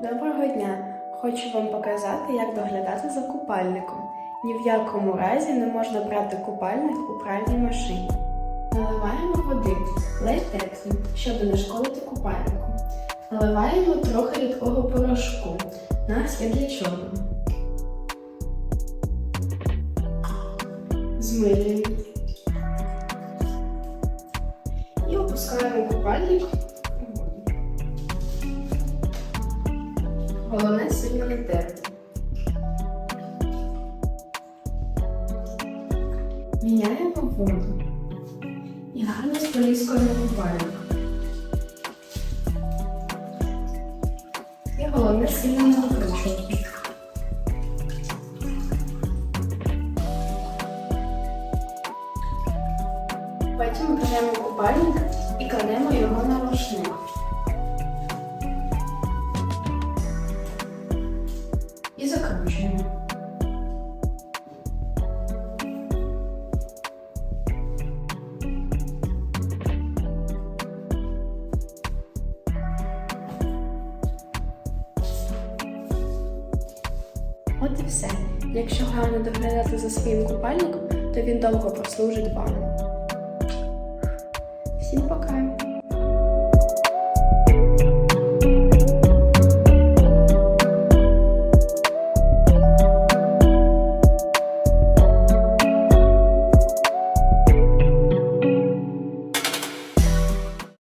Доброго дня! Хочу вам показати, як доглядати за купальником. Ні в якому разі не можна брати купальник у пральній машині. Наливаємо води, ледь теплі, щоб не шкодити купальнику. Наливаємо трохи рідкого порошку. Для чого. Змилюємо. І опускаємо купальник Головне сильно не терти. Міняємо воду. І гарно споліскуємо купальник. І головне сильно не викручувати. Потім беремо купальник і кладемо його на рушник. Закручуємо. От і все. Якщо гарно доглядати за своїм купальником, то він довго прослужить вам. Всім пока!